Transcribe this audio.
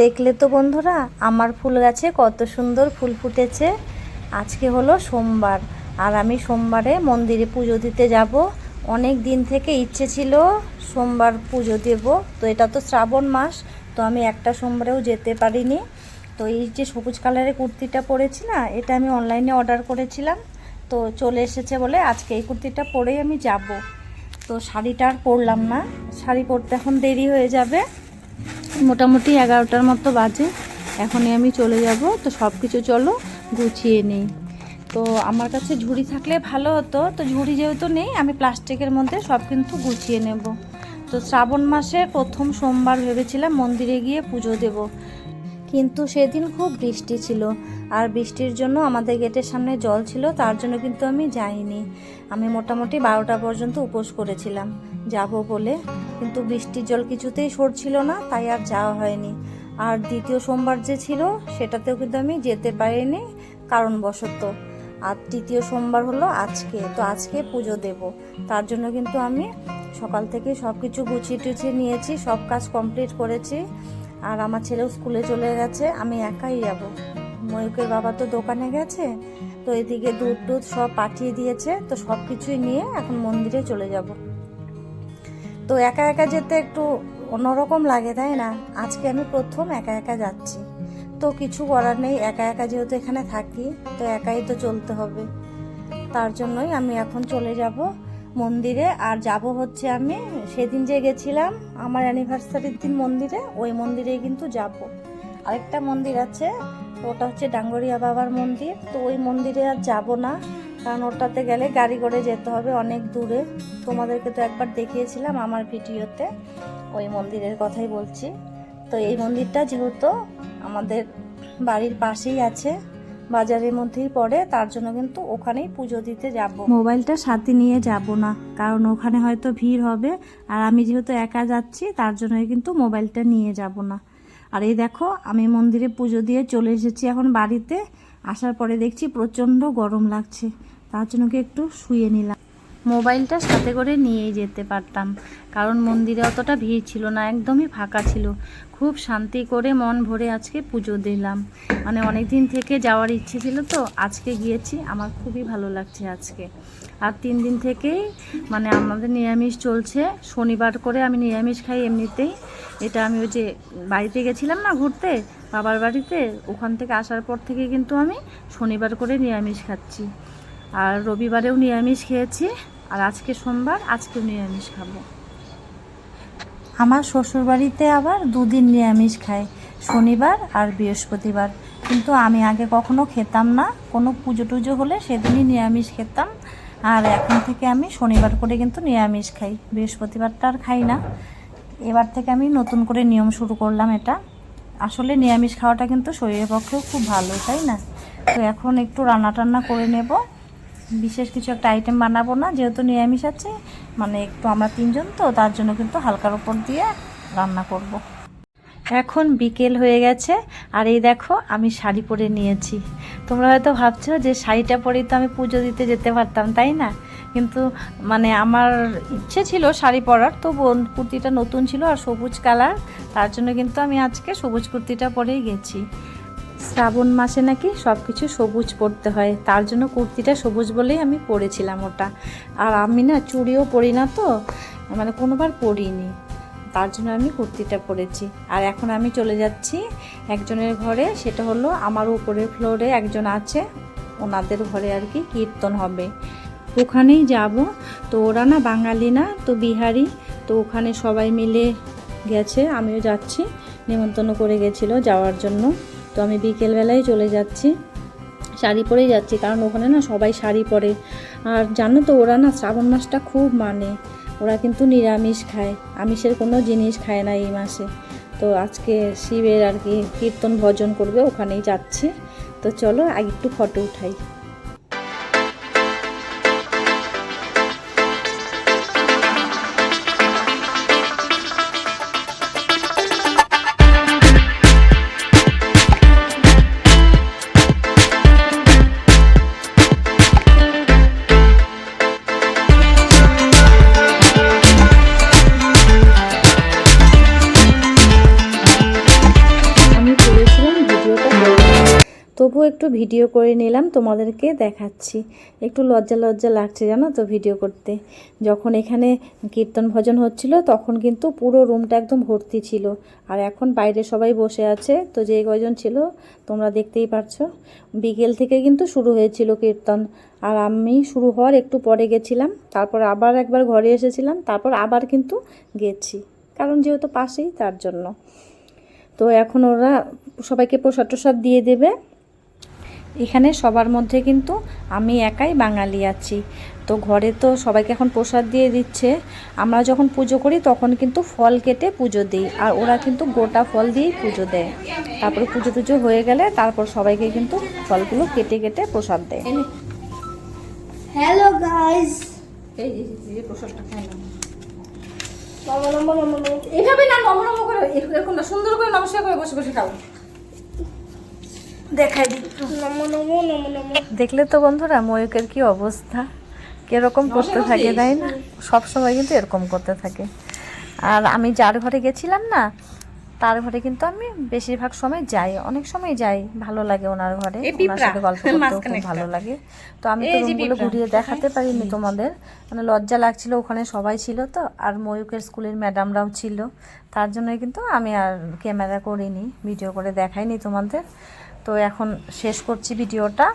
দেখলে তো বন্ধুরা, আমার ফুল গাছে কত সুন্দর ফুল ফুটেছে। আজকে হলো সোমবার, আর আমি সোমবারে মন্দিরে পুজো দিতে যাব। অনেক দিন থেকে ইচ্ছে ছিল সোমবার পুজো দেব, তো এটা তো শ্রাবণ মাস, তো আমি একটা সোমবারেও যেতে পারিনি। তো এই যে সবুজ কালারের কুর্তিটা পরেছি না, এটা আমি অনলাইনে অর্ডার করেছিলাম, তো চলে এসেছে বলে আজকে এই কুর্তিটা পরেই আমি যাব। তো শাড়িটা আর পরলাম না, শাড়ি পরতে এখন দেরি হয়ে যাবে। মোটামুটি এগারোটার মতো বাজে। এখনই আমি চলে যাব। তো সব কিছু চলো, গুছিয়ে নিই। তো আমার কাছে ঝুড়ি থাকলে ভালো হতো। তো ঝুড়ি যেহেতু নেই, আমি প্লাস্টিকের মধ্যে সব কিন্তু গুছিয়ে নেব। তো শ্রাবণ মাসে প্রথম সোমবার ভেবেছিলাম মন্দিরে গিয়ে পুজো দেব। কিন্তু সেদিন খুব বৃষ্টি ছিল। আর বৃষ্টির জন্য আমাদের গেটের সামনে জল ছিল, তার জন্য কিন্তু আমি যাইনি। আমি মোটামুটি বারোটা পর্যন্ত উপোস করেছিলাম। যাব বলে। কিন্তু বৃষ্টির জল কিছুতেই সরছিল না, তাই আর যাওয়া হয়নি। আর দ্বিতীয় সোমবার যে ছিল, সেটাতেও কিন্তু আমি যেতে পারিনি, কারণবশত। আর তৃতীয় সোমবার হলো আজকে, তো আজকে পুজো দেব। তার জন্য কিন্তু আমি সকাল থেকে সব কিছু গুছিয়ে টুছিয়ে নিয়েছি, সব কাজ কমপ্লিট করেছি। আর আমার ছেলেও স্কুলে চলে গেছে, আমি একাই যাব। ময়ূকের বাবা তো দোকানে গেছে, তো এদিকে দুধ টুধ সব পাঠিয়ে দিয়েছে, তো সব কিছুই নিয়ে এখন মন্দিরে চলে যাব। তো একা একা যেতে একটু অন্যরকম লাগে, তাই না? আজকে আমি প্রথম একা একা যাচ্ছি। তো কিছু করার নেই, একা একা যেহেতু এখানে থাকি, তো একাই তো চলতে হবে। তার জন্যই আমি এখন চলে যাব মন্দিরে। আর যাব হচ্ছে আমি, সেদিন যে গেছিলাম আমার অ্যানিভার্সারির দিন মন্দিরে, ওই মন্দিরেই কিন্তু যাব। আরেকটা মন্দির আছে, ওটা হচ্ছে ডাঙ্গরিয়া বাবার মন্দির। তো ওই মন্দিরে আর যাব না। কারণ ওটাতে গেলে গাড়ি করে যেতে হবে অনেক দূরে। তোমাদেরকে তো একবার দেখিয়েছিলাম আমার ভিডিওতে, ওই মন্দিরের কথাই বলছি। তো এই মন্দিরটা যেহেতু আমাদের বাড়ির পাশেই আছে, বাজারের মধ্যেই পড়ে, তার জন্য কিন্তু ওখানেই পুজো দিতে যাব। মোবাইলটা সাথে নিয়ে যাব না, কারণ ওখানে হয়তো ভিড় হবে। আর আমি যেহেতু একা যাচ্ছি, তার জন্যই কিন্তু মোবাইলটা নিয়ে যাব না। আর এই দেখো, আমি মন্দিরে পুজো দিয়ে চলে এসেছি এখন বাড়িতে। আসার পরে দেখছি প্রচণ্ড গরম লাগছে। তার জন্য একটু শুয়ে নিলাম। মোবাইলটা সাথে করে নিয়েই যেতে পারতাম। কারণ মন্দিরে অতটা ভিড় ছিল না, একদমই ফাঁকা ছিল। খুব শান্তি করে মন ভরে আজকে পুজো দিলাম। মানে অনেক দিন থেকে যাওয়ার ইচ্ছে ছিল তো, আজকে গিয়েছি, আমার খুবই ভালো লাগছে আজকে। আর তিন দিন থেকেই মানে আমাদের নিরামিষ চলছে, শনিবার করে আমি নিরামিষ খাই এমনিতেই। এটা আমি ওই যে বাড়িতে গেছিলাম না ঘুরতে, বাবার বাড়িতে, ওখান থেকে আসার পর থেকে কিন্তু আমি শনিবার করে নিরামিষ খাচ্ছি। আর রবিবারেও নিরামিষ খেয়েছি, আর আজকে সোমবার, আজকেও নিরামিষ খাব। আমার শ্বশুরবাড়িতে আবার দুদিন নিরামিষ খায়, শনিবার আর বৃহস্পতিবার। কিন্তু আমি আগে কখনো খেতাম না, কোনো পুজো টুজো হলে সেদিনই নিরামিষ খেতাম। আর এখন থেকে আমি শনিবার করে কিন্তু নিরামিষ খাই, বৃহস্পতিবারটা আর খাই না। এবার থেকে আমি নতুন করে নিয়ম শুরু করলাম এটা। আসলে নিরামিষ খাওয়াটা কিন্তু শরীরের পক্ষেও খুব ভালো, তাই না? তো এখন একটু রান্না টান্না করে নেব। বিশেষ কিছু একটা আইটেম বানাবো না, যেহেতু নিরামিষ আছে মানে একটু আমরা তিনজন, তো তার জন্য কিন্তু হালকার উপর দিয়ে রান্না করব। এখন বিকেল হয়ে গেছে, আর এই দেখো আমি শাড়ি পরে নিয়েছি। তোমরা হয়তো ভাবছ যে শাড়িটা পরেই তো আমি পুজো দিতে যেতে পারতাম, তাই না? কিন্তু মানে আমার ইচ্ছে ছিল শাড়ি পরার, তো কুর্তিটা নতুন ছিল আর সবুজ কালার, তার জন্য কিন্তু আমি আজকে সবুজ কুর্তিটা পরেই গেছি। শ্রাবণ মাসে নাকি সব কিছু সবুজ পরতে হয়। তার জন্য কুর্তিটা সবুজ বলেই আমি পরেছিলাম ওটা। আর আমি না চুড়িও পরি না তো মানে কোনোবার পরিনি। তার জন্য আমি কুর্তিটা পরেছি। আর এখন আমি চলে যাচ্ছি একজনের ঘরে, সেটা হলো আমার উপরের ফ্লোরে একজন আছে, ওনাদের ঘরে আর কি কীর্তন হবে। ওখানেই যাব। তো ওরা না বাঙালি না, তো বিহারি। তো ওখানে সবাই মিলে গেছে, আমিও যাচ্ছি। নিমন্ত্রণ করে গেছিল যাওয়ার জন্য। আমি বিকেলবেলায় চলে যাচ্ছি। শাড়ি পরেই যাচ্ছি, কারণ ওখানে না সবাই শাড়ি পরে। আর জানো তো, ওরা না শ্রাবণ মাসটা খুব মানে। ওরা কিন্তু নিরামিষ খায়। আমিষের কোনো জিনিস খায় না এই মাসে। তো আজকে শিবের আর কি কীর্তন ভজন করবে, ওখানেই যাচ্ছি। তো চলো আগে একটু ফটো উঠাই। তবু একটু ভিডিও করে নিলাম, তোমাদেরকে দেখাচ্ছি। একটু লজ্জা লজ্জা লাগছে জানো তো ভিডিও করতে। যখন এখানে কীর্তন ভজন হচ্ছিল, তখন কিন্তু পুরো রুমটা একদম ভর্তি ছিল। আর এখন বাইরে সবাই বসে আছে, তো যে কয়জন ছিল তোমরা দেখতেই পারছ। বিকেল থেকে কিন্তু শুরু হয়েছিল কীর্তন। আর আমি শুরু হওয়ার একটু পরে গেছিলাম, তারপর আবার একবার ঘরে এসেছিলাম, তারপর আবার কিন্তু গেছি। কারণ যেহেতু পাশেই, তার জন্য। তো এখন ওরা সবাইকে প্রসাদ টসাদ দিয়ে দেবে। এখানে সবার মধ্যে কিন্তু আমি একাই বাঙালি আছি। তো ঘরে তো সবাইকে এখন প্রসাদ দিয়ে দিচ্ছে। আমরা যখন পুজো করি তখন কিন্তু ফল কেটে পুজো দিই। আর ওরা কিন্তু গোটা ফল দিয়েই পুজো দেয়। তারপরে পুজো টুজো হয়ে গেলে তারপর সবাইকে কিন্তু ফলগুলো কেটে কেটে প্রসাদ দেয়। হ্যালো গাইস এই যে প্রসাদটা খাইলাম এইভাবে না নম নম করে এরকম না সুন্দর করে নমস্কার করে বসে বসে খাও। দেখাই দিই। দেখলে তো বন্ধুরা ময়ূকের কি অবস্থা? কীরকম করতে থাকে তাই না? সব সময় কিন্তু এরকম করতে থাকে। আর আমি যার ঘরে গেছিলাম না তার ঘরে কিন্তু আমি বেশিরভাগ সময় যাই। অনেক সময় যাই ভালো লাগে ওনার ঘরে। ওনার সাথে গল্প করতেও খুব ভালো লাগে। তো আমি তো রুমগুলো ঘুরিয়ে দেখাতে পারিনি তোমাদের। মানে লজ্জা লাগছিল ওখানে সবাই ছিল তো আর ময়ূকের স্কুলের ম্যাডামরাও ছিল। তার জন্যই কিন্তু আমি আর ক্যামেরা করিনি ভিডিও করে দেখাইনি তোমাদের। তো এখন শেষ করছি ভিডিওটা।